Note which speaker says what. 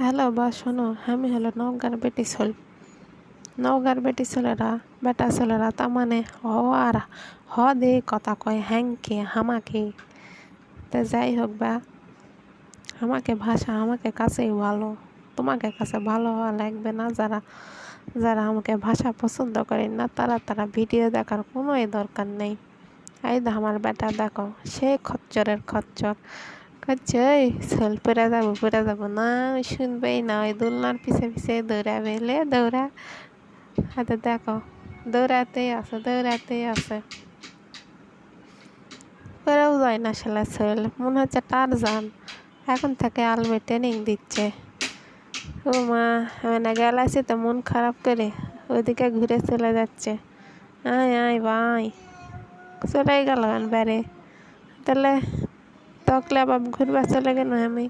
Speaker 1: Hello বা শোনো, আমি হলো নওগাঁর বেটি ছোল নওগাঁর বেটি ছেলেরা বেটা ছেলেরা তার মানে হ আর হ দে কথা কয় হ্যাংকে হামাকে। তা যাই হোক বা, আমাকে ভাষা, আমাকে কাছেই ভালো, তোমাকে কাছে ভালো হওয়া লাগবে না যারা যারা আমাকে ভাষা পছন্দ করে না, তারা তারা ভিডিও দেখার কোনোই দরকার নেই। এই আমার বেটা দেখো, সে খচ্চরের খচ্চর। করছে ওই সোল পরে যাব পরে যাব না ওই শুনবেই না ওই দোলনার পিছে পিছে দৌড়াবে লে দৌড়া হাতে দেখো দৌড়াতেই আছে দৌড়াতেই আছে পরেও যায় না সেলা সোল মনে হচ্ছে টারজান এখন থেকে আলবে ট্রেনিং দিচ্ছে ও মা মানে গেলাছি তো মন খারাপ করে ওইদিকে ঘুরে চলে যাচ্ছে আয় আয় ভাই চলে গেল বেড়ে তাহলে তকলে আবার ঘুরবা চলে গেল আমি।